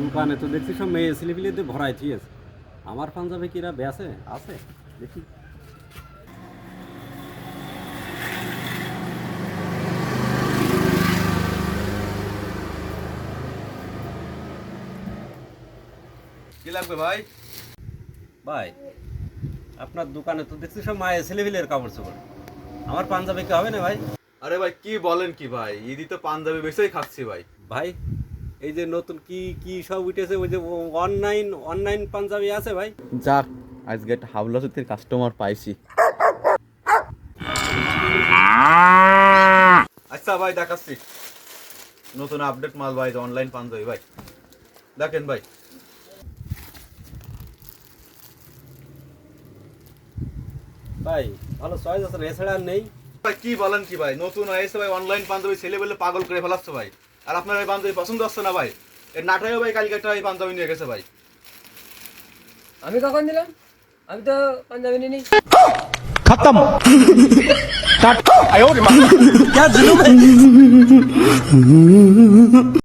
দোকানে তো দেখছি সব মেয়ে ছেলেপিলেদের ভরাই ঠিক আছে। আমার পাঞ্জাবি কিরা বেছে আছে দেখি। কি লাগবে ভাই? ভাই আপনার দোকানে তো দেখছি সব মায়ের ছেলেপিলের কাপড় চোপড় আমার পাঞ্জাবি কি হবে না ভাই? আরে ভাই কি বলেন কি ভাই? ঈদি তো পাঞ্জাবি বেশি খাচ্ছি ভাই। ভাই এই যে নতুন কি কি সব উঠেছে ওই যে অনলাইন অনলাইন পাঞ্জাবি আছে ভাই? যাক আজকে একটা হাবলা সুতির কাস্টমার পাইছি। আচ্ছা ভাই দেখাচ্ছি। নতুন আপডেট মাল ভাই অনলাইন পাঞ্জাবি ভাই। দেখেন ভাই। ভাই ভালো চয়েস আছে এছাড়া আর নেই। ভাই কি বলেন কি ভাই? নতুন হয়েছে ভাই অনলাইন পাঞ্জাবি ছেলে বলে পাগল করে ফেলাচ্ছে ভাই। আর আপনার এই পাঞ্জাবি পছন্দ হচ্ছে না ভাই এর নাটাইও ভাই কালকে একটা এই পাঞ্জাবি নিয়ে গেছে ভাই আমি কখন দিলাম আমি তো পাঞ্জাবি নিই खत्म